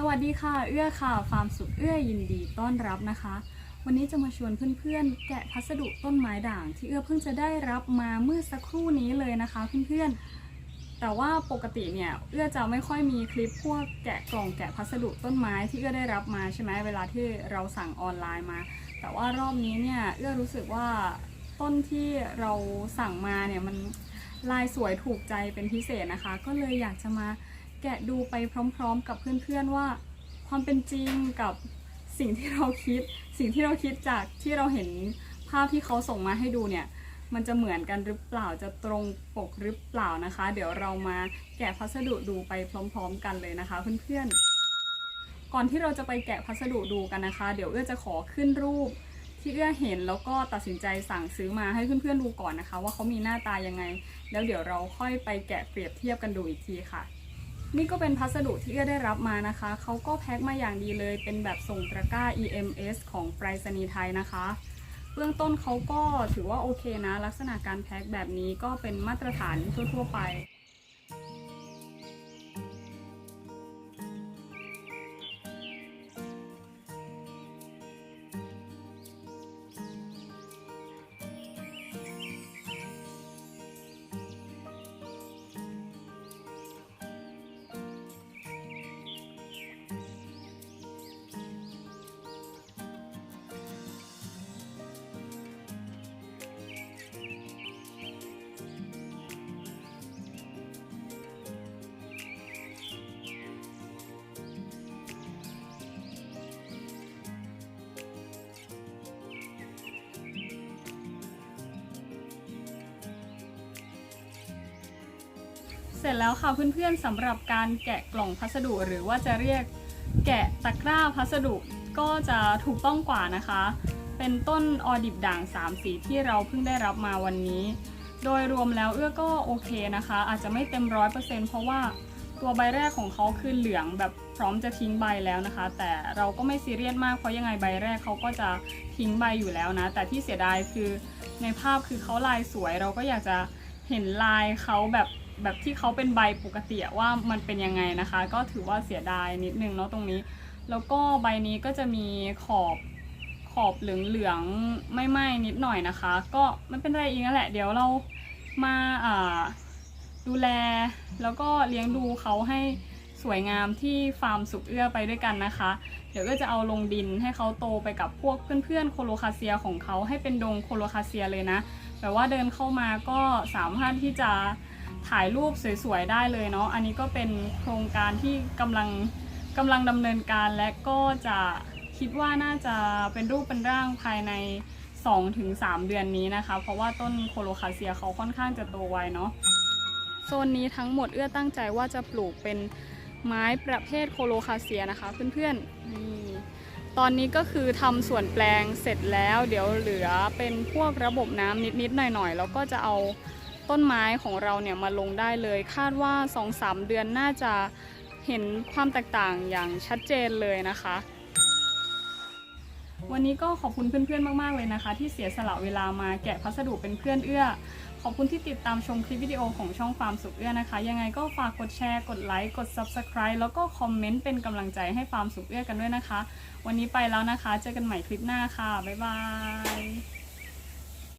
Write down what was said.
สวัสดีค่ะ เอื้อค่ะ ฟาร์มสุขเอื้อยินดีต้อนรับนะคะ วันนี้จะมาชวนเพื่อนๆ แกะพัสดุต้นไม้ด่าง ที่เอื้อเพิ่งจะได้รับมาเมื่อสักครู่นี้เลยนะคะเพื่อนๆ แต่ว่าปกติเนี่ยเอื้อจะไม่ค่อยมีคลิปพวกแกะกล่องแกะพัสดุต้นไม้ที่เอื้อได้รับมาใช่ไหมเวลาที่เราสั่งออนไลน์มา แต่ว่ารอบนี้เนี่ยเอื้อรู้สึกว่าต้นที่เราสั่งมาเนี่ยมันลายสวยถูกใจเป็นพิเศษนะคะ ก็เลยอยากจะมา แกะดูไปพร้อมๆ กับเพื่อนๆว่า ความเป็นจริงกับสิ่งที่เราคิด สิ่งที่เราคิดจากที่เราเห็นภาพที่เขาส่งมาให้ดูเนี่ย มันจะเหมือนกันหรือเปล่าจะตรงปกหรือเปล่านะคะ เดี๋ยวเรามาแกะพัสดุดูไปพร้อม ๆ กันเลยนะคะ เพื่อนๆ ก่อนที่เราจะไปแกะพัสดุดูกันนะคะ เดี๋ยวเอื้อจะขอขึ้นรูปที่เอื้อเห็นแล้วก็ตัดสินใจสั่งซื้อมาให้เพื่อนๆดูก่อนนะคะ ว่าเขามีหน้าตายังไง แล้วเดี๋ยวเราค่อยไปแกะเปรียบเทียบกันดูอีกทีค่ะ นี่ก็เป็นพัสดุที่เอื้อได้รับมานะคะ เขาก็แพ็คมาอย่างดีเลย เป็นแบบส่งตะกร้า EMS ของไปรษณีย์ไทยนะคะ เบื้องต้นเขาก็ถือว่าโอเคนะ ลักษณะการแพ็คแบบนี้ก็เป็นมาตรฐานทั่วๆไป เสร็จแล้วค่ะเพื่อนๆสำหรับการแกะกล่องพัสดุหรือว่าจะเรียกแกะตะกร้าพัสดุก็จะถูกต้องกว่านะคะ เป็นต้นออดิบด่าง3สีที่เราเพิ่งได้รับมาวันนี้ โดยรวมแล้วเอื้อก็โอเคนะคะ อาจจะไม่เต็มร้อยเปอร์เซ็นต์เพราะว่าตัวใบแรกของเขาคือเหลืองแบบพร้อมจะทิ้งใบแล้วนะคะ แต่เราก็ไม่ซีเรียสมากเพราะยังไงใบแรกเขาก็จะทิ้งใบอยู่แล้วนะ แต่ที่เสียดายคือในภาพคือเขาลายสวยเราก็อยากจะเห็นลายเขาแบบ แบบที่เขาเป็นใบปกติว่ามันเป็นยังไงนะคะ ก็ถือว่าเสียดายนิดนึงเนาะตรงนี้ แล้วก็ใบนี้ก็จะมีขอบขอบเหลืองๆไม่ไหม้นิดหน่อยนะคะ ก็ไม่เป็นไรอีกนั่นแหละ เดี๋ยวเรามาอ่าดูแลแล้วก็เลี้ยงดูเขาให้สวยงามที่ฟาร์มสุกเอื้อไปด้วยกันนะคะ เดี๋ยวก็จะเอาลงดินให้เขาโตไปกับพวกเพื่อนๆโคโลคาเซียของเขาให้เป็นดงโคโลคาเซียเลยนะแบบว่าเดินเข้ามาก็สามารถที่จะ ถ่ายรูปสวยๆได้เลยเนาะอันนี้ก็เป็นโครงการที่กำลังกำลังดำเนินการและก็จะคิดว่าน่าจะเป็นรูปเป็นร่างภายใน 2-3 เดือนนี้นะคะ เพราะว่าต้นโคโลคาเซียเขาค่อนข้างจะโตไวเนาะโซนนี้ทั้งหมดเอื้อตั้งใจว่าจะปลูกเป็นไม้ประเภทโคโลคาเซียนะคะเพื่อนๆนี่ตอนนี้ก็คือทำส่วนแปลงเสร็จแล้ว เดี๋ยวเหลือเป็นพวกระบบน้ำนิดๆหน่อยๆแล้วก็จะเอา ต้นไม้ของเราเนี่ยมาลงได้เลย คาดว่า 2-3 เดือนน่าจะเห็นความแตกต่างอย่างชัดเจนเลยนะคะ วันนี้ก็ขอบคุณเพื่อนๆมากๆเลยนะคะ ที่เสียสละเวลามาแกะพัสดุเป็นเพื่อนเอื้อ ขอบคุณที่ติดตามชมคลิปวิดีโอของช่องฟาร์มสุขเอื้อนะคะ ยังไงก็ฝากกดแชร์ กดไลค์กด Subscribe แล้วก็คอมเมนต์เป็นกำลังใจให้ฟาร์มสุขเอื้อกันด้วยนะคะ วันนี้ไปแล้วนะคะ เจอกันใหม่คลิปหน้าค่ะบ๊ายบาย